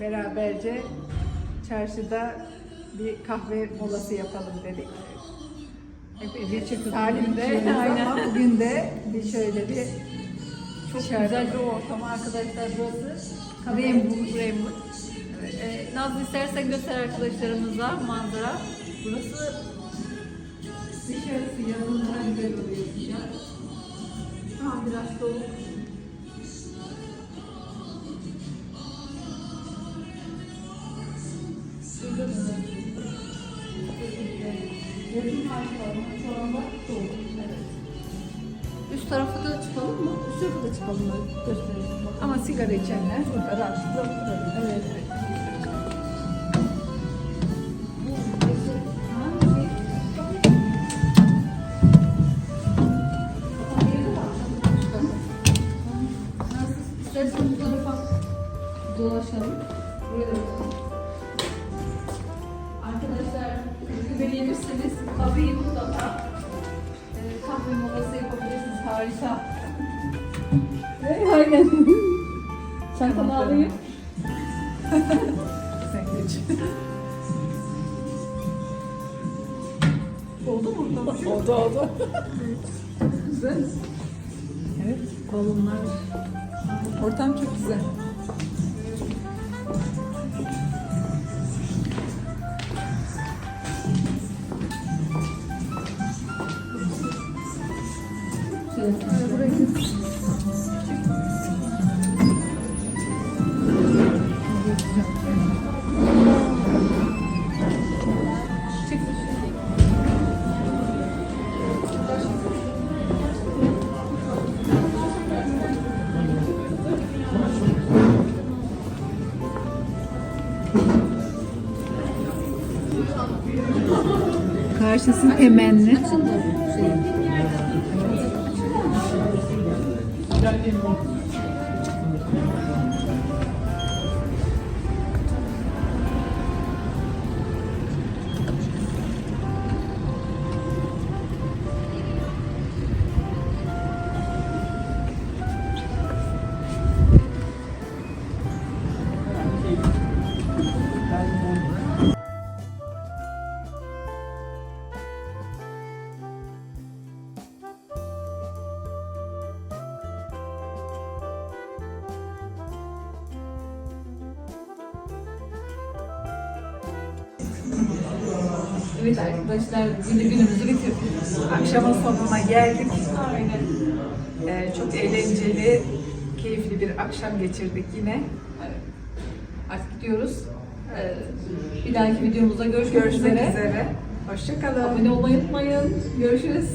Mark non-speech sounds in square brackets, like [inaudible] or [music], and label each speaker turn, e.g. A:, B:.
A: beraberce çarşıda bir kahve molası yapalım dedik.
B: Hep Ece
A: Salim ama bugün de bir şöyle bir
B: çok
A: Dışarıda.
B: güzel bir ortam arkadaşlar burası. Rainbow. Rainbow. Evet. Ee, Naz istersen göster arkadaşlarımıza manzara. Burası
A: dışarısı yanından güzel oluyor. Şu
B: an biraz soğuk.
A: Yazın harika ama şu anda soğuk.
B: Üst tarafı da çıkalım mı?
A: Üst tarafa da çıkalım gösterelim. Ama sigara içenler burada rahatlıkla.
B: Evet. Dolaşalım. Güvenirseniz kahveyi mutlaka e, kahve molası yapabilirsiniz. Harika. Aynen. Çantanı alayım. [laughs]
A: Sen geç.
B: Oldu mu?
A: oldu oldu. güzel. Evet.
B: Balonlar.
A: Ortam çok güzel. Karşısı temenni. that important.
B: Evet arkadaşlar yine günümüzü bitirdik.
A: Akşamın sonuna geldik.
B: Aynen.
A: Ee, çok eğlenceli, keyifli bir akşam geçirdik yine.
B: Evet. Artık gidiyoruz. Ee, bir dahaki videomuzda görüşmek
A: Görüşmek
B: üzere.
A: üzere. Hoşçakalın.
B: Abone olmayı unutmayın. Görüşürüz.